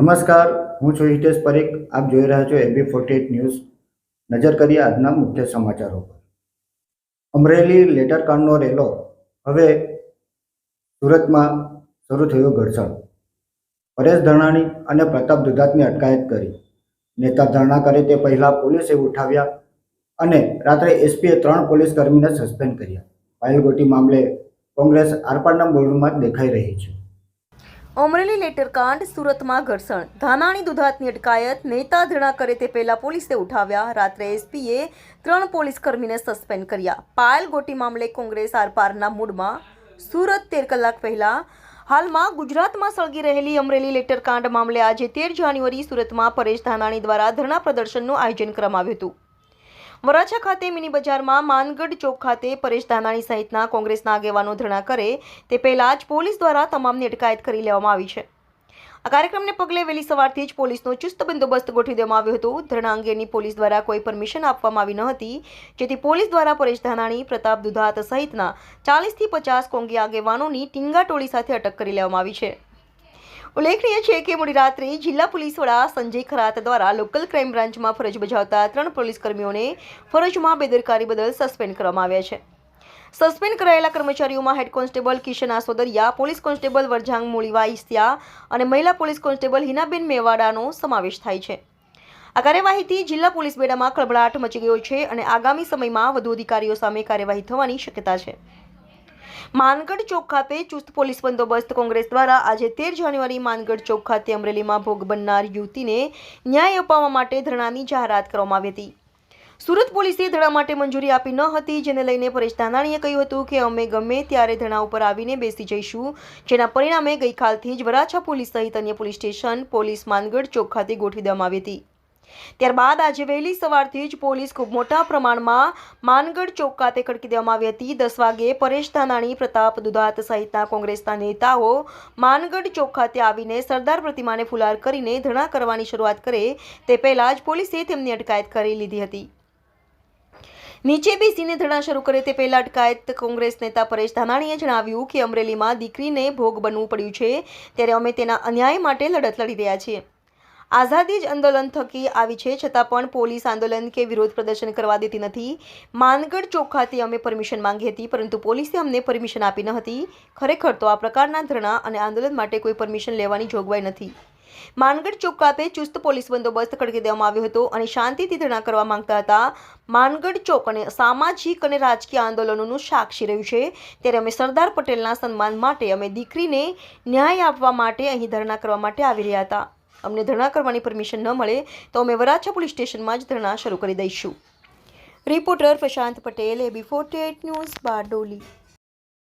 નમસ્કાર, હું છું હિતેશ પરીખ. આપ જોઈ રહ્યા છો એબી ફોર્ટી ન્યૂઝ. નજર કરીએ આજના મુખ્ય સમાચારો પર. અમરેલી લેટર કાંડનો રેલો હવે સુરતમાં શરૂ થયો ઘર્ષણ. પરેશ ધરણાણી અને પ્રતાપ દુધાતની અટકાયત કરી. નેતા ધરણા કરે તે પહેલાં પોલીસે ઉઠાવ્યા અને રાત્રે એસપીએ ત્રણ પોલીસ કર્મીને સસ્પેન્ડ કર્યા. પાયલગોટી મામલે કોંગ્રેસ આરપારના બોર્ડમાં દેખાઈ રહી છે. અમરેલી લેટરકાંડ સુરતમાં ઘર્ષણ. ધાનાણી દુધાતની અટકાયત, નેતા ધરણા કરે તે પહેલા પોલીસે ઉઠાવ્યા. રાત્રે એસપીએ ત્રણ પોલીસ કર્મીને સસ્પેન્ડ કર્યા. પાયલ ગોટી મામલે કોંગ્રેસ આરપારના મૂડમાં. સુરત તેર કલાક પહેલા હાલમાં ગુજરાતમાં સળગી રહેલી અમરેલી લેટરકાંડ મામલે આજે તેર જાન્યુઆરી સુરતમાં પરેશ ધાનાણી દ્વારા ધરણા પ્રદર્શનનું આયોજન કરવામાં આવ્યું હતું. વરાછા ખાતે મિની બજારમાં માનગઢ ચોક ખાતે પરેશ ધાનાણી સહિતના કોંગ્રેસના આગેવાનો ધરણા કરે તે પહેલાં જ પોલીસ દ્વારા તમામની અટકાયત કરી લેવામાં આવી છે. આ કાર્યક્રમને પગલે વહેલી સવારથી જ પોલીસનો ચુસ્ત બંદોબસ્ત ગોઠવી દેવામાં આવ્યો હતો. ધરણા અંગેની પોલીસ દ્વારા કોઈ પરમિશન આપવામાં આવી ન હતી, જેથી પોલીસ દ્વારા પરેશ ધાનાણી, પ્રતાપ દુધાત સહિતના ચાલીસથી પચાસ કોંગી આગેવાનોની ટીંગા ટોળી સાથે અટક કરી લેવામાં આવી છે. ઉલ્લેખનીય છે કે મોડી રાત્રે જિલ્લા પોલીસ વડા સંજય ખરાત દ્વારા લોકલ ક્રાઇમ બ્રાન્ચમાં ફરજ બજાવતા ત્રણ પોલીસ કર્મીઓને ફરજમાં બેદરકારી બદલ સસ્પેન્ડ કરવામાં આવ્યા છે. સસ્પેન્ડ કરાયેલા કર્મચારીઓમાં head constable Kishan Asodariya, police constable Varjang મૂળીવા ઇસ્તિયા અને મહિલા પોલીસ કોન્સ્ટેબલ હિનાબેન મેવાડાનો સમાવેશ થાય છે. આ કાર્યવાહીથી જિલ્લા પોલીસ બેડામાં ખળભળાટ મચી ગયો છે અને આગામી સમયમાં વધુ અધિકારીઓ સામે કાર્યવાહી થવાની શક્યતા છે. માનગઢ ચોક ખાતે ચુસ્ત પોલીસ બંદોબસ્ત કોંગ્રેસ દ્વારા આજે તેર જાન્યુઆરી માનગઢ ચોક ખાતે અમરેલીમાં ભોગ બનનાર યુવતીને ન્યાય અપાવવા માટે ધરણાની જાહેરાત કરવામાં આવી હતી. સુરત પોલીસે ધરણા માટે મંજૂરી આપી ન હતી, જેને લઈને પરેશ ધાનાણીએ કહ્યું હતું કે અમે ગમે ત્યારે ધરણા ઉપર આવીને બેસી જઈશું, જેના પરિણામે ગઈકાલથી જ વરાછા પોલીસ સહિત અન્ય પોલીસ સ્ટેશન પોલીસ માનગઢ ચોક ખાતે ગોઠવી દેવામાં આવી હતી. ત્યારબાદ આજે વહેલી સવારથી જ પોલીસ ખૂબ મોટા પ્રમાણમાં માનગઢ ચોક ખાતે ખડકી દેવામાં આવી હતી. દસ વાગે પરેશ ધાનાણી, પ્રતાપ દુધાત સહિતના કોંગ્રેસના નેતાઓ માનગઢ ચોક ખાતે આવીને સરદાર પ્રતિમાને ફુલાર કરીને ધરણા કરવાની શરૂઆત કરે તે પહેલાં જ પોલીસે તેમની અટકાયત કરી લીધી હતી. નીચે બેસીને ધરણા શરૂ કરે તે પહેલા અટકાયત કોંગ્રેસ નેતા પરેશ ધાનાણીએ જણાવ્યું કે અમરેલીમાં દીકરીને ભોગ બનવું પડ્યું છે, ત્યારે અમે તેના અન્યાય માટે લડત લડી રહ્યા છીએ. આઝાદી જ આંદોલન થકી આવી છે, છતાં પણ પોલીસ આંદોલન કે વિરોધ પ્રદર્શન કરવા દેતી નથી. માનગઢ ચોક ખાતે અમે પરમિશન માંગી હતી, પરંતુ પોલીસે અમને પરમિશન આપી ન હતી. ખરેખર તો આ પ્રકારના ધરણા અને આંદોલન માટે કોઈ પરમિશન લેવાની જોગવાઈ નથી. માનગઢ ચોક ચુસ્ત પોલીસ બંદોબસ્ત ખડકી દેવામાં આવ્યો હતો અને શાંતિથી ધરણા કરવા માંગતા હતા. માનગઢ ચોક અને સામાજિક અને રાજકીય આંદોલનોનું સાક્ષી રહ્યું છે. ત્યારે અમે સરદાર પટેલના સન્માન માટે અમે દીકરીને ન્યાય આપવા માટે અહીં ધરણા કરવા માટે આવી રહ્યા હતા. અમને ધરણા કરવાની પરમિશન ન મળે તો અમે વરાછા પોલીસ સ્ટેશનમાં જ ધરણા શરૂ કરી દઈશું. Reporter Prashant Patel, AB forty news Bardoli.